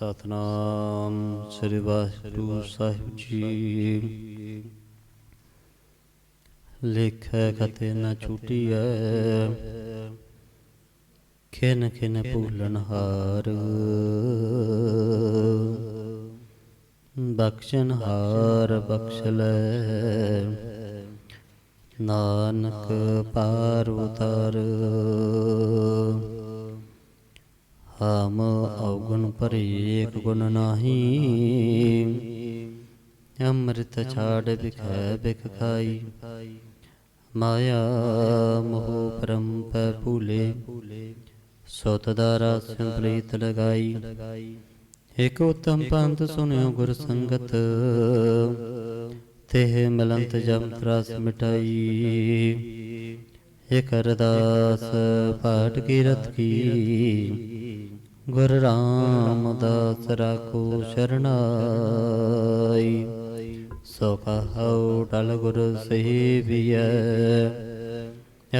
ਸਤਨਾਮ, ਸ੍ਰੀ ਵਾਹਿਗੁਰੂ ਸਾਹਿਬ ਜੀ। ਲਿਖੈ ਖਤੇ ਨ ਛੁਟੀਐ, ਖਿਨ ਖਿਨ ਭੂਲਨ ਹਾਰ। ਬਖਸ਼ਣ ਹਾਰ ਬਖਸ਼ ਲੈ। ਨਾਨਕ ਪਾਰ ਉਤਾਰ। ਹਮ ਔਗਣ ਭਰੇਕ ਗੁਣ ਨਾਹੀ। ਅੰਮ੍ਰਿਤ ਛਾੜ ਬਿਖੈ ਬਿਖ ਖਾਈ। ਮਾਇਆ ਮੋਹ ਪਰਮ ਪੈ ਭੂਲੇ। ਸੋਤ ਦਾ ਰਸ ਪ੍ਰੀਤ ਲਗਾਈ। ਇਕ ਉਤਮ ਪੰਥ ਸੁਨਿਓ ਗੁਰ ਸੰਗਤ। ਤੇ ਮਲੰਤ ਜਮ ਤਰਾਸ ਮਿਟਾਈ। ਇਕ ਅਰਦਾਸ, ਪਾਠ ਕੀਰਤ ਕੀ? ਗੁਰ ਰਾਮਦਾਸ ਰਾਖੋ ਸ਼ਰਨਾਈ। ਸੋ ਕਹਉ ਟਲ ਗੁਰ ਸੇਵੀਐ।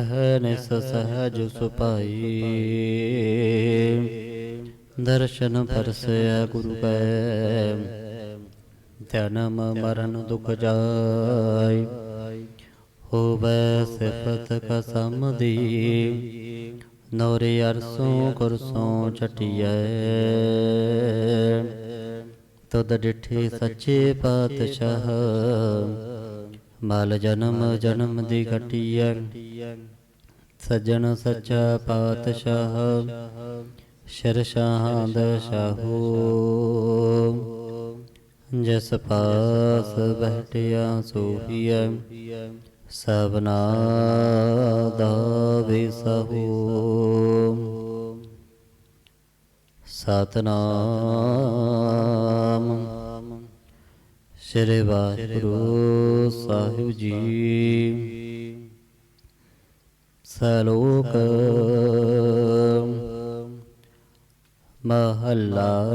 ਅਹਨਿਸ ਸਹਜ ਸੁਪਾਈ ਦਰਸ਼ਨ ਪਰਸੈ ਗੁਰੂ ਕੈ ਜਨਮ ਮਰਨ ਦੁਖ ਜਾਈ। ਹੋਵੈ ਸਿਫਤ ਕਸਮ ਦੀ। ਨੌਰੇ ਅਰਸੋਂ ਕੁਰਸੋਂ ਛਟਿਐ। ਤਦ ਡਿਠੇ ਸੱਚੇ ਪਾਤਸ਼ਾਹ। ਮਲ ਜਨਮ ਜਨਮ ਦੀ ਘਟਿਐ। ਸੱਜਣ ਸੱਚਾ ਪਾਤਸ਼ਾਹ। ਸ਼ਰਸ਼ਾਹਾਂ ਦਾ ਸ਼ਾਹੋ ਜਸ ਪਾਸ ਬਹਿਟਿਆ ਸੋਹੀਐ। ਸਭਨਾ ਦਾ ਵਿਸਹੋ। ਸਤਨਾਮ ਸ੍ਰੀ ਵਾਹਿਗੁਰੂ ਸਾਹਿਬ ਜੀ। ਸਲੋਕ ਮਹੱਲਾ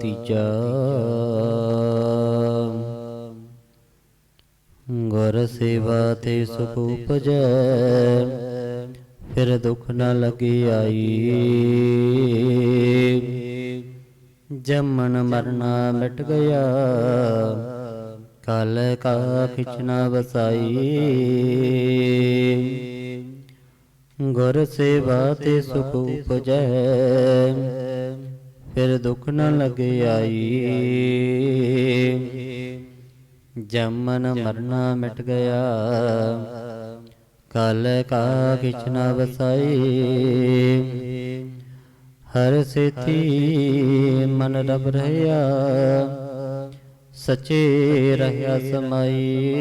ਤੀਜਾ। ਗੁਰ ਸੇਵਾ ਤੇ ਸੁਖ ਉਪਜੈ। ਫਿਰ ਦੁਖ ਨਾ ਲਗੀ ਆਈ। ਜਮਨ ਮਰਨਾ ਮਿਟ ਗਿਆ। ਕਲ ਕਾ ਖਿਚਨਾ ਵਸਾਈ। ਗੁਰ ਸੇਵਾ ਤੇ ਸੁਖ ਉਪਜੈ। ਫਿਰ ਦੁਖ ਨਾ ਲਗੇ ਆਈ। ਜਮਨ ਮਰਨਾ ਮਿਟ ਗਿਆ। ਕਲ ਕਾ ਕਿਛ ਨ ਵਸਾਈ। ਹਰ ਸੇਤੀ ਮਨ ਰਬ ਰਹਾ। ਸਚੇ ਰਹਾ ਸਮਾਈ।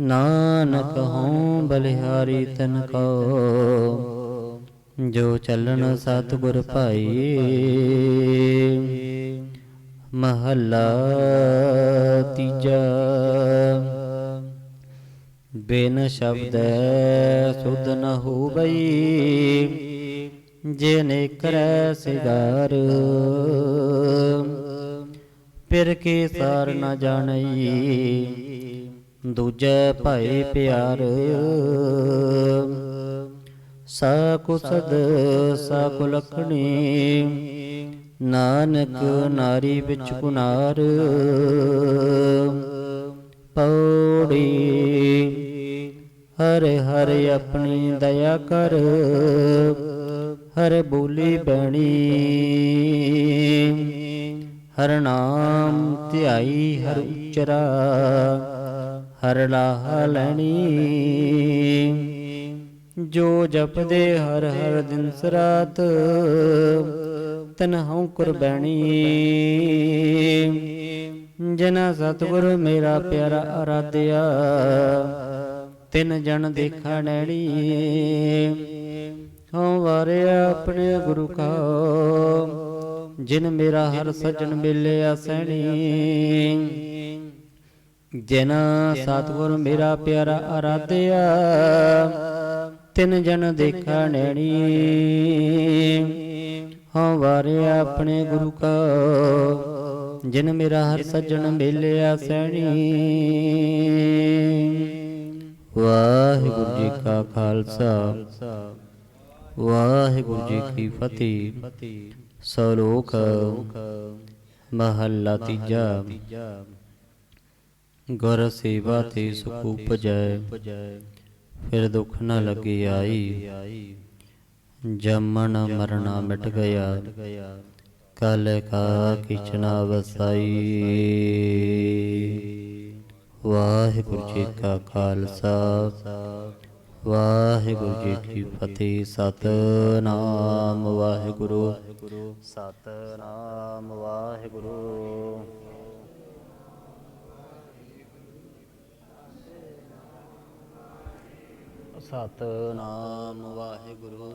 ਨਾਨਕ ਹਉ ਬਲਿਹਾਰੀ ਤਨ ਕੋ ਜੋ ਚੱਲਣ ਸਤਿਗੁਰ ਭਾਈ। ਮਹੱਲਾ ਤੀਜਾ। ਬਿਨ ਸ਼ਬਦ ਸੁਧ ਨ ਹੋਵਈ, ਜਿਨੇ ਕਰੈ ਸਿਗਾਰ। ਫਿਰ ਕੇ ਸਾਰ ਨ ਜਾਣਈ, ਦੂਜੈ ਭਾਏ ਪਿਆਰ। ਸਾ ਕੁਸਦ, ਸਾ ਕੁਲਖਣੀ ਨਾਨਕ ਨਾਰੀ ਵਿੱਚ ਕੁਨਾਰ ਪੌੜੀ ਹਰ ਹਰੇ ਆਪਣੀ ਦਇਆ ਕਰ, ਹਰ ਬੋਲੀ ਬਣੀ, ਹਰ ਨਾਮ ਧਿਆਈ ਹਰ ਉਚਰਾ, ਹਰ ਲਾਹ ਲੈਣੀ। ਜੋ ਜਪਦੇ ਹਰ ਹਰ ਦਿਨ ਸਰਾਤ ਤਨ ਹਉ ਕੁਰਬਾਨੀ ਜਨਾ ਸਤਿਗੁਰ ਮੇਰਾ ਪਿਆਰਾ ਆਰਾਧਿਆ। ਤਿਨ ਜਨ ਦੇਖਾ ਨੈਣੀ। ਹਉ ਵਾਰਿਆ ਆਪਣੇ ਗੁਰੂ ਕਾ। ਜਿਨ ਮੇਰਾ ਹਰ ਸਜਣ ਮਿਲਿਆ ਸੈਣੀ। ਜਿਨਾ ਸਤਿਗੁਰ ਮੇਰਾ ਪਿਆਰਾ ਆਰਾਧਿਆ। ਤਿਨ ਜਨ ਦੇਖਾ ਨੈਣੀ। ਹਉ ਵਾਰਿਆ ਆਪਣੇ ਗੁਰੂ ਕਾ। ਜਿਨ ਮੇਰਾ ਹਰ ਸੱਜਣ ਮਿਲਿਆ ਸੈਣੀ। ਵਾਹਿਗੁਰੂ ਜੀ ਕਾ ਖਾਲਸਾ। ਵਾਹਿਗੁਰੂ ਜੀ ਕੀ ਫਤਿਹ। ਸਲੋਕ ਮਹੱਲਾ ਤੀਜਾ। ਗੁਰ ਸੇਵਾ ਤੇ ਸੁਖ ਉਪਜੈ। ਫਿਰ ਦੁੱਖ ਨ ਲੱਗੀ ਆਈ। ਜੰਮਣ ਮਰਨਾ ਮਿਟ ਗਿਆ। ਕਲ ਕਾ ਕਿਚਨਾ ਵਸਾਈ। ਵਾਹਿਗੁਰੂ ਜੀ ਕਾ ਖਾਲਸਾ। ਵਾਹਿਗੁਰੂ ਜੀ ਕੀ ਫਤਿਹ। ਸਤਨਾਮ ਵਾਹਿਗੁਰੂ। ਸਤਨਾਮ ਵਾਹਿਗੁਰੂ। ਸਤਨਾਮ ਵਾਹਿਗੁਰੂ।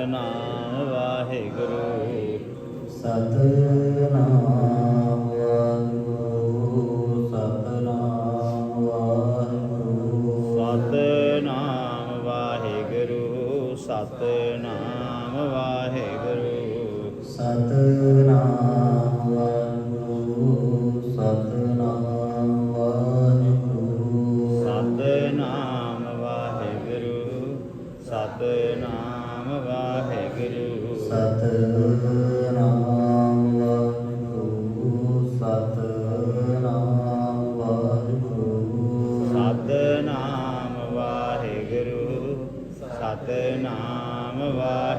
ਸਤਨਾਮ ਵਾਹਿਗੁਰੂ। ਸਤਨਾਮ නාමවා